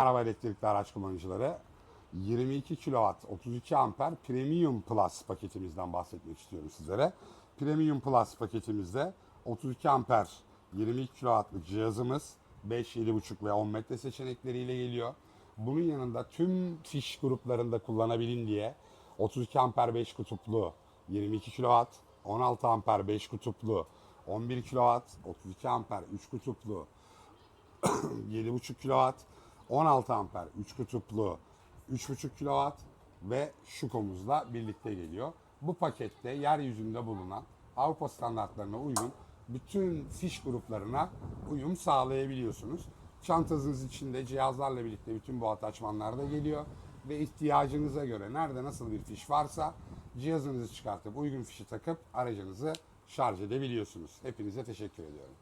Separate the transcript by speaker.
Speaker 1: Merhaba elektrikli araç kullanıcıları. 22 kW 32 amper Premium Plus paketimizden bahsetmek istiyorum sizlere. Premium Plus paketimizde 32 amper 22 kW'lık cihazımız 5, 7.5 ve 10 metre seçenekleriyle geliyor. Bunun yanında tüm fiş gruplarında kullanabilin diye 32 amper 5 kutuplu 22 kW, 16 amper 5 kutuplu 11 kW, 32 amper 3 kutuplu 7.5 kW, 16 amper 3 kutuplu 3.5 kW ve şukomuzla birlikte geliyor. Bu pakette yeryüzünde bulunan Avrupa standartlarına uygun bütün fiş gruplarına uyum sağlayabiliyorsunuz. Çantanız içinde cihazlarla birlikte bütün bu ataçmanlar da geliyor ve ihtiyacınıza göre nerede nasıl bir fiş varsa cihazınızı çıkartıp uygun fişi takıp aracınızı şarj edebiliyorsunuz. Hepinize teşekkür ediyorum.